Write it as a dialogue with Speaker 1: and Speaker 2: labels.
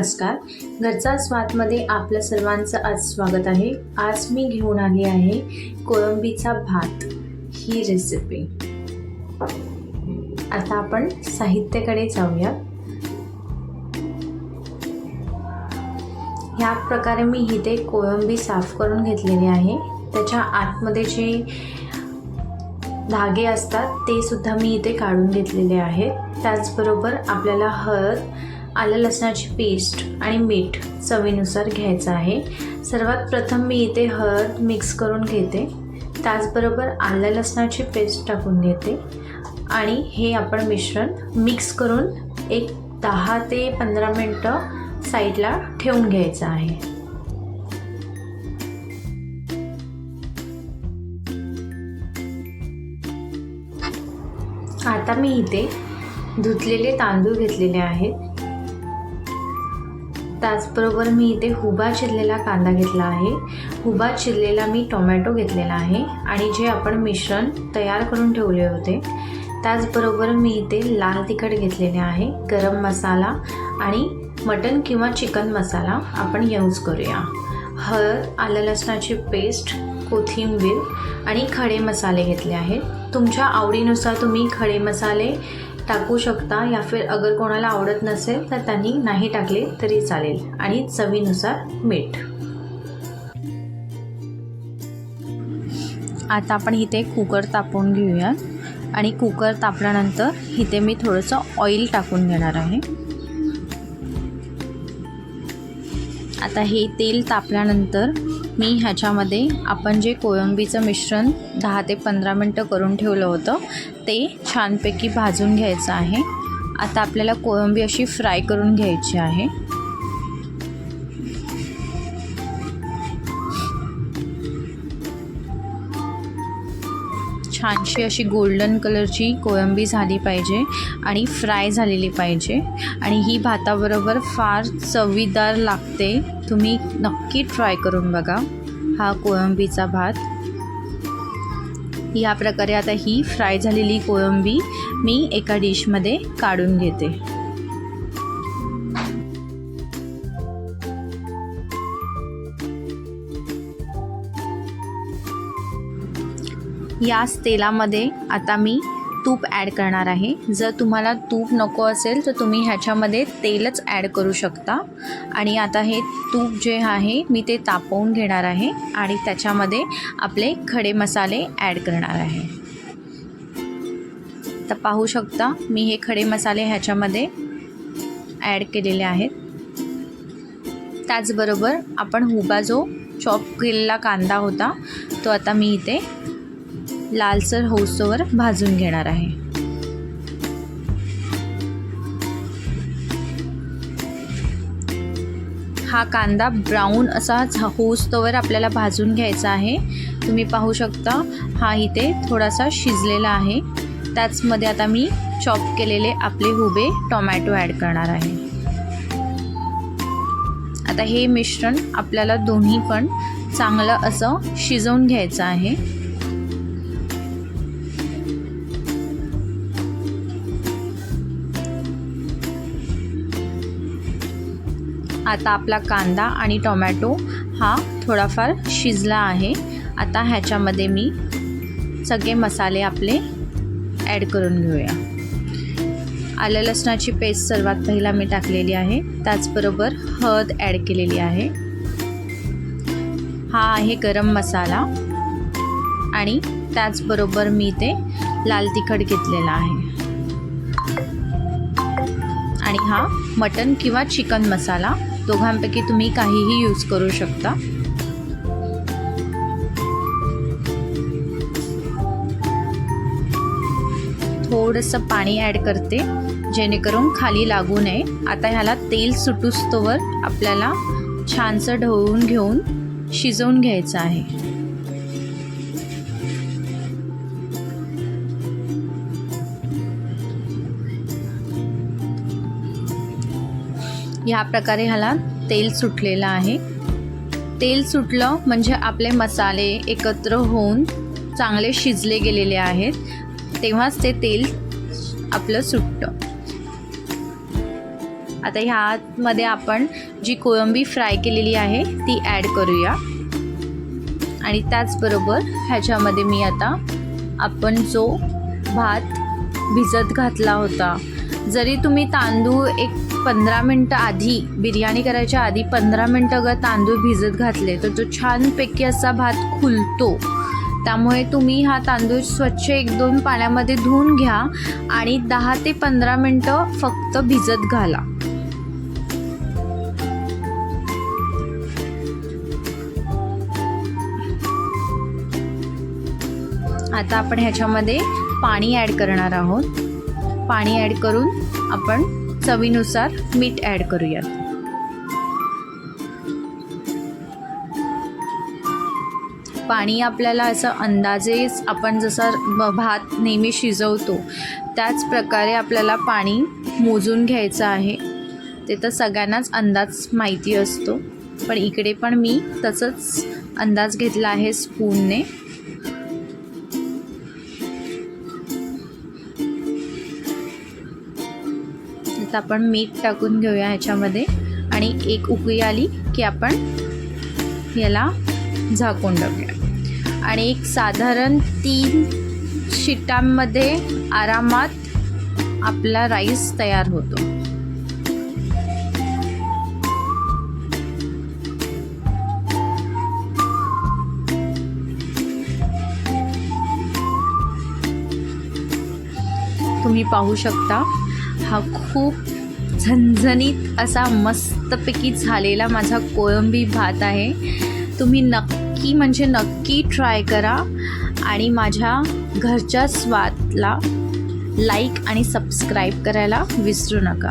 Speaker 1: नमस्कार. घरचा स्वादमध्ये आपल्या सर्वांचं आज स्वागत आहे. आज मी घेऊन आली आहे कोळंबीचा भात. ही रेसिपी आता आपण साहित्याकडे जाऊया. ह्या प्रकारे मी इथे कोळंबी साफ करून घेतलेली आहे. त्याच्या आतमध्ये जे धागे असतात ते सुद्धा मी इथे काढून घेतलेले आहेत. त्याचबरोबर आपल्याला हळद आलं लसणाची पेस्ट आणि मीठ चवीनुसार घ्यायचं आहे. सर्वात प्रथम मी इथे हळद मिक्स करून घेते. त्याचबरोबर आलं लसणाची पेस्ट टाकून घेते. आणि हे आपण मिश्रण मिक्स करून एक दहा ते पंधरा मिनटं साईडला ठेवून घ्यायचं आहे. आता मी इथे धुतलेले तांदूळ घेतलेले आहेत. त्याचबरोबर मी इथे हुबा चिरलेला कांदा घेतला आहे. हुबा चिरलेला मी टोमॅटो घेतलेला आहे आणि जे आपण मिश्रण तयार करून ठेवले होते त्याचबरोबर मी इथे लाल तिखट घेतलेले आहे गरम मसाला आणि मटन किंवा चिकन मसाला आपण यूज करूया. हळद आलं लसणाची पेस्ट कोथिंबीर आणि खडे मसाले घेतले आहेत. तुमच्या आवडीनुसार तुम्ही खडे मसाले टाकू शकता या फिर अगर कोणाला आवडत नसेल तर त्यांनी नाही टाकले तरी चालेल. आणि चवीनुसार मीठ. आता आपण इथे कुकर तापवून घेऊया. आणि कुकर तापल्यानंतर इथे मी थोडंसं ऑइल टाकून घेणार आहे. आता हे तेल तापल्यानंतर मी ह्याच्यामध्ये आपण जे कोळंबीचं मिश्रण दहा ते पंधरा मिनटं करून ठेवलं होतं ते छानपैकी भाजून घ्यायचं आहे. आता आपल्याला कोळंबी अशी फ्राय करून घ्यायची आहे. छानशी अशी गोल्डन कलरची कोळंबी झाली पाहिजे आणि फ्राय झालेली पाहिजे. आणि ही भाताबरोबर फार चवीदार लागते. तुम्ही नक्की ट्राय करून बघा. हा कोळंबीचा भात. या प्रकारे आता ही फ्राय झालेली कोळंबी मी एका डिशमध्ये काढून घेते. याच तेलामध्ये आता मी तूप ॲड करणार आहे. जर तुम्हाला तूप नको असेल तर तुम्ही ह्याच्यामध्ये तेलच ॲड करू शकता. आणि आता हे तूप जे आहे मी ते तापवून घेणार आहे आणि त्याच्यामध्ये आपले खडे मसाले ॲड करणार आहे. तर पाहू शकता मी हे खडे मसाले ह्याच्यामध्ये ॲड केलेले आहेत. त्याचबरोबर आपण हुबा जो चॉप केलेला कांदा होता तो आता मी इथे लालसर होस्तोवर भाजून घेणार आहे. हा कांदा ब्राऊन असा होसतोवर आपल्याला भाजून घ्यायचा आहे. तुम्ही पाहू शकता हा इथे थोडासा शिजलेला आहे. त्याचमध्ये आता मी चॉप केलेले आपले हुबे टोमॅटो ॲड करणार आहे. आता हे मिश्रण आपल्याला दोन्ही पण चांगलं असं शिजवून घ्यायचं आहे. आता आपला कांदा आणि टोमॅटो हा थोडाफार शिजला आहे. आता ह्याच्यामध्ये मी सगळे मसाले आपले ॲड करून घेऊया. आलं लसणाची पेस्ट सर्वात पहिला मी टाकलेली आहे. त्याचबरोबर हळद ॲड केलेली आहे. हा आहे गरम मसाला. आणि त्याचबरोबर मी ते लाल तिखट घेतलेला आहे. आणि हा मटन किंवा चिकन मसाला. दोघांपैकी तुम्ही काहीही यूज करू शकता. थोडंसं पाणी ॲड करते जेणेकरून खाली लागू नये. आता ह्याला तेल सुटूस्तोवर आपल्याला छानसं ढवळून घेऊन शिजवून घ्यायचं आहे. ह्या प्रकारे ह्याला तेल सुटलेलं आहे. तेल सुटलं म्हणजे आपले मसाले एकत्र होऊन चांगले शिजले गेलेले आहेत. तेव्हाच ते तेल आपलं सुटतं. आता ह्यामध्ये आपण जी कोळंबी फ्राय केलेली आहे ती ॲड करूया. आणि त्याचबरोबर ह्याच्यामध्ये मी आता आपण जो भात भिजत घातला होता जरी तुम्ही तांदूळ एक पंधरा मिनटं आधी बिर्याणी करायच्या आधी पंधरा मिनटं अगर तांदूळ भिजत घातले तर तो छानपैकी असा भात खुलतो. त्यामुळे तुम्ही हा तांदूळ स्वच्छ एक दोन पाण्यामध्ये धुवून घ्या आणि दहा ते पंधरा मिनटं फक्त भिजत घाला. आता आपण ह्याच्यामध्ये पाणी ॲड करणार आहोत. पाणी ॲड करून आपण चवीनुसार मीठ ॲड करूयात. पाणी आपल्याला असं अंदाजेच आपण जसा भात नेहमी शिजवतो त्याच प्रकारे आपल्याला पाणी मोजून घ्यायचं आहे. ते तर सगळ्यांनाच अंदाज माहिती असतो पण इकडे पण मी तसंच अंदाज घेतला आहे स्पूनने आता आपण मीठ टाकून घेऊया ह्याच्यामध्ये. आणि एक उकळी आली की आपण याला झाकून टाकूया. आणि एक साधारण तीन शिटांमध्ये आरामात आपला राईस तयार होतो. तुम्ही पाहू शकता हा खूप झणझणीत असा मस्तपैकी झालेला माझा कोळंबी भात आहे. तुम्ही नक्की म्हणजे नक्की ट्राय करा आणि माझ्या घरच्या स्वादला लाईक आणि सबस्क्राईब करायला विसरू नका.